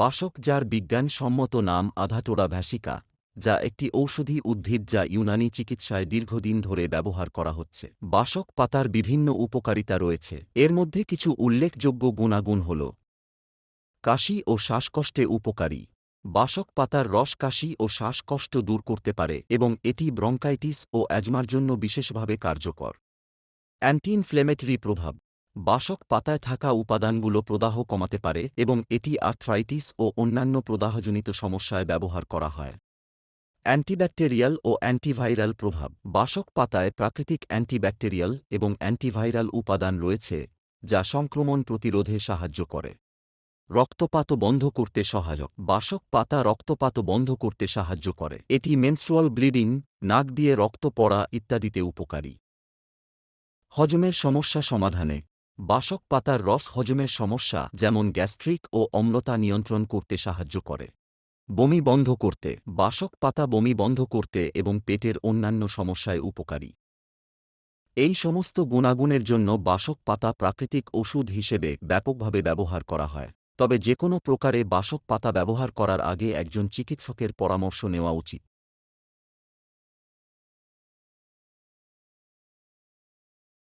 বাসক যার বিজ্ঞানসম্মত নাম আধাটোরা ভ্যাসিকা যা একটি ঔষধি উদ্ভিদ যা ইউনানি চিকিৎসায় দীর্ঘদিন ধরে ব্যবহার করা হচ্ছে। বাসক পাতার বিভিন্ন উপকারিতা রয়েছে। এর মধ্যে কিছু উল্লেখযোগ্য গুণাগুণ হল কাশি ও শ্বাসকষ্টে উপকারী। বাসক পাতার রস কাশি ও শ্বাসকষ্ট দূর করতে পারে এবং এটি ব্রঙ্কাইটিস ও অ্যাজমার জন্য বিশেষভাবে কার্যকর। অ্যান্টি ইনফ্লেমেটরি প্রভাব বাসক পাতায় থাকা উপাদানগুলো প্রদাহ কমাতে পারে এবং এটি আর্থ্রাইটিস ও অন্যান্য প্রদাহজনিত সমস্যায় ব্যবহার করা হয়। অ্যান্টিব্যাকটেরিয়াল ও অ্যান্টিভাইরাল প্রভাব। বাসক পাতায় প্রাকৃতিক অ্যান্টিব্যাকটেরিয়াল এবং অ্যান্টিভাইরাল উপাদান রয়েছে, যা সংক্রমণ প্রতিরোধে সাহায্য করে। রক্তপাত বন্ধ করতে সহায়ক। বাসক পাতা রক্তপাত বন্ধ করতে সাহায্য করে। এটি মেনস্ট্রুয়াল ব্লিডিং, নাক দিয়ে রক্ত পড়া ইত্যাদিতে উপকারী। হজমের সমস্যা সমাধানে বাসক পাতার রস হজমের সমস্যা, যেমন গ্যাস্ট্রিক ও অম্লতা নিয়ন্ত্রণ করতে সাহায্য করে। বমি বন্ধ করতে, বাসক পাতা বমি বন্ধ করতে এবং পেটের অন্যান্য সমস্যায় উপকারী। এই সমস্ত গুণাগুণের জন্য বাসক পাতা প্রাকৃতিক ওষুধ হিসেবে ব্যাপকভাবে ব্যবহার করা হয়। তবে যে কোনো প্রকারে বাসক পাতা ব্যবহার করার আগে একজন চিকিৎসকের পরামর্শ নেওয়া উচিত।